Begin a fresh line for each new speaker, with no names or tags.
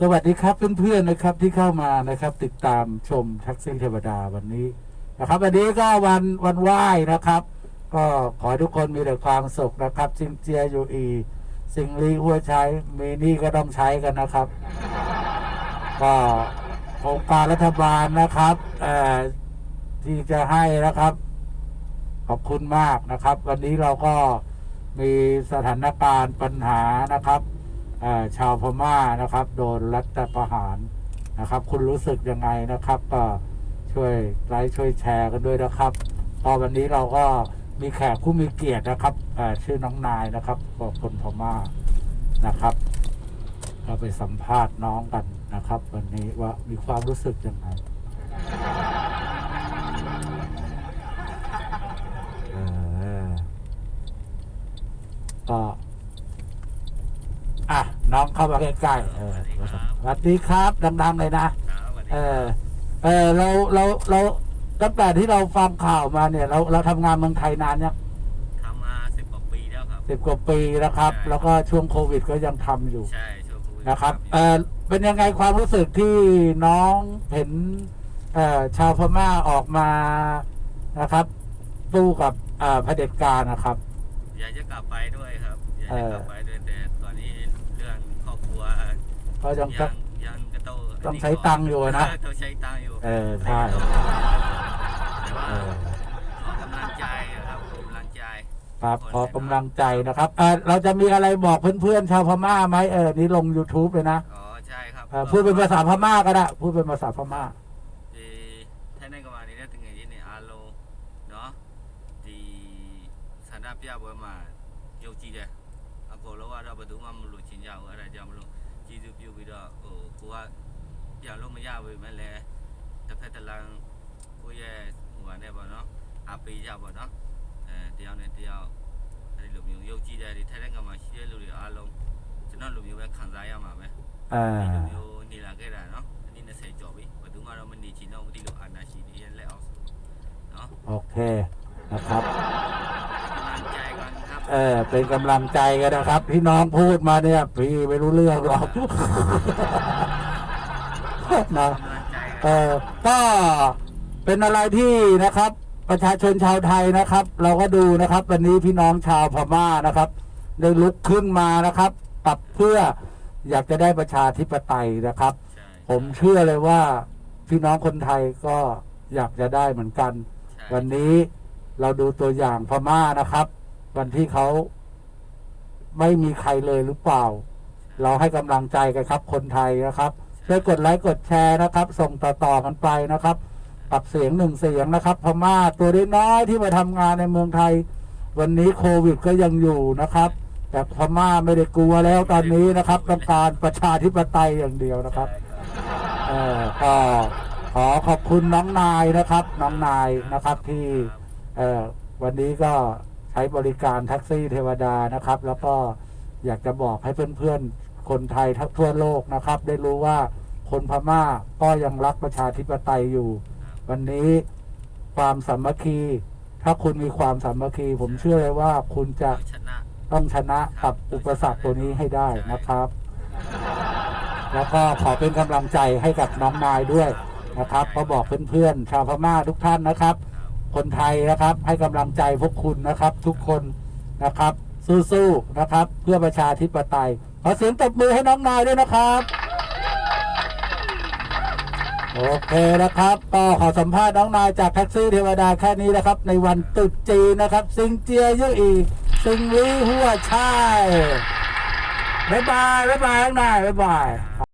สวัสดีครับเพื่อนๆนะครับที่เข้ามานะครับ ติดตามชมท็กซี่เทวดาวันนี้นะครับวันนี้ก็วันวันไหว้นะครับ ก็ขอทุกคนมีแต่ความสุขนะครับซิงเจียอยู่อี สิ่งลีหัวใช้มีนี่ก็ต้องใช้กันนะครับ ก็โครงการรัฐบาลนะครับเอ่อที่จะให้นะครับ ขอบคุณมากนะครับ วันนี้เราก็มีสถานการณ์ปัญหานะครับ ชาวพม่านะครับ โดนรัฐประหารนะครับ คุณรู้สึกยังไงนะครับ ก็ช่วยไลค์ช่วยแชร์กันด้วยนะครับพอวันนี้เราก็มีแขกผู้มีเกียรตินะครับชื่อน้องนายนะครับกคนพม่านะครับเราไปสัมภาษณ์น้องกันนะครับ วันนี้ว่ามีความรู้สึกยังไงเออก็ อะน้องเข้ามาใกล้ๆเออสวัสดีครับดังๆเลยนะ เออ เออเราเราเราตั้งแต่ที่เราฟังข่าวมาเนี่ย เราเราทำงานเมืองไทยนานเนี่ย
ทำมาสิบกว่าปีแล้วครับ
สิบกว่าปีนะครับ
ใช่
แล้วก็ช่วงโควิดก็ยังทำอยู่
ใช่ช่วงโควิด
นะครับ เออเป็นยังไงความรู้สึกที่น้องเห็น เอ่อชาวพม่าออกมานะครับสู้กับเอ่อเผด็จการนะครับ
อยากจะกลับไปด้วยครับอยาก
เอ
จะ
อ
กลับไปด้วยแต่ตอนนี้เกลัว
เขา
ยังก็ ยังต้อง
ต้องใช้ตังอยู่นะ
ต้องใช้ตังอยู่
เออใช่
แต่ว่า
ออ
ขอกำลังใจนะครับขอกำลังใจ
ครับขอกำลังใจนะครับเออเราจะมีอะไรบอกเพื่อนๆชาวพม่าไหมเออนี่ลง YouTube เลยนะ
อ๋อใช่ครับ
พูดเป็นภาษาพม่าก็ได้พูดเป็นภาษาพม่า
ดีท่านในกมานี้นะถึงอย่างนี้เนี่ยอาโลเนาะดีสถานะพิยาบอยมาโยจีเดะ ကုန်လုံးကတော့ဘယ်သူမှမလို့ချင်ကြဘူးအဲ့ဒါကြောင့်မလို့ကျေးဇူးပြုပြီးတော့ဟိုကိုကပြန်လို့မရဘူးပဲလေတစ်ဖက်တစ်လမ်းကိုယ့်ရဲ့ဟိုဟာနဲ့ပေါ့နော်အားပေးကြပေါ့နော်အဲတယောက်နဲ့တယောက်အဲ့ဒီလိုမျိုးယုံကြည်တယ်ဒီထိုင်းနိုင်ငံမှာရှိတဲ့လူတွေအားလုံးကျွန်တော်လူမျိုးပဲခံစားရမှာပဲ
เออ
ဒီလိုမျိုးနေလာခဲ့တာเนาะအနည်း20ကျော်ပြီဘယ်သူမှတော့မနေချင်တော့ဘူးဒီလိုအာဏာရှိတွေရဲ့လက်အောက်ဆိုเนาะ
โอเคนะครับ เออเป็นกำลังใจกันนะครับที่น้องพูดมาเนี่ย พี่ไม่รู้เรื่องหรอกนะ
กำลังใจ
เออก็เป็นอะไรที่นะครับ ประชาชนชาวไทยนะครับ เราก็ดูนะครับ วันนี้พี่น้องชาวพม่านะครับ ได้ลุกขึ้นมานะครับปรับเพื่ออยากจะได้ประชาธิปไตยนะครับ
ใช่
ผมเชื่อเลยว่าพี่น้องคนไทยก็อยากจะได้เหมือนกัน
ใช่
วันนี้เราดูตัวอย่างพม่านะครับ วันที่เขาไม่มีใครเลยหรือเปล่า เราให้กำลังใจกันครับ คนไทยนะครับช่วยกดไลค์กดแชร์นะครับ ส่งต่อๆกันไปนะครับปรับเสียงหนึ่งเสียงนะครับพม่าตัวน้อยๆที่มาทำงานในเมืองไทย วันนี้โควิดก็ยังอยู่นะครับ แต่พม่าไม่ได้กลัวแล้วตอนนี้นะครับต้องการประชาธิปไตยอย่างเดียวนะครับเออก็ขอขอบคุณน้องนายนะครับ น้องนายนะครับที่เอ่อวันนี้ก็ใช้บริการแท็กซี่เทวดานะครับ แล้วก็อยากจะบอกให้เพื่อนๆ คนไทยทั้งทั่วโลกนะครับ ได้รู้ว่าคนพม่าก็ยังรักประชาธิปไตยอยู่ วันนี้ความสามัคคี ถ้าคุณมีความสามัคคี ผมเชื่อเลยว่าคุณจะ
ชนะ
ต้องชนะกับอุปสรรคตัวนี้ให้ได้นะครับ แล้วก็ขอเป็นกำลังใจให้กับน้องนายด้วยนะครับ ก็บอกเพื่อนๆชาวพม่าทุกท่านนะครับ คนไทยนะครับ ให้กำลังใจพวกคุณนะครับ ทุกคนนะครับ สู้ๆนะครับ เพื่อประชาธิปไตยขอเสียงตบมือให้น้องนายด้วยนะครับโอเคนะครับก็ขอสัมภาษณ์น้องนายจากแท็กซี่เทวดาแค่นี้นะครับ ในวันตรุษจีนนะครับ ซิงเจียยอะอีซิงลีหัวช่ายบ๊ายบายบ๊ายบายน้องนายบ๊ายบาย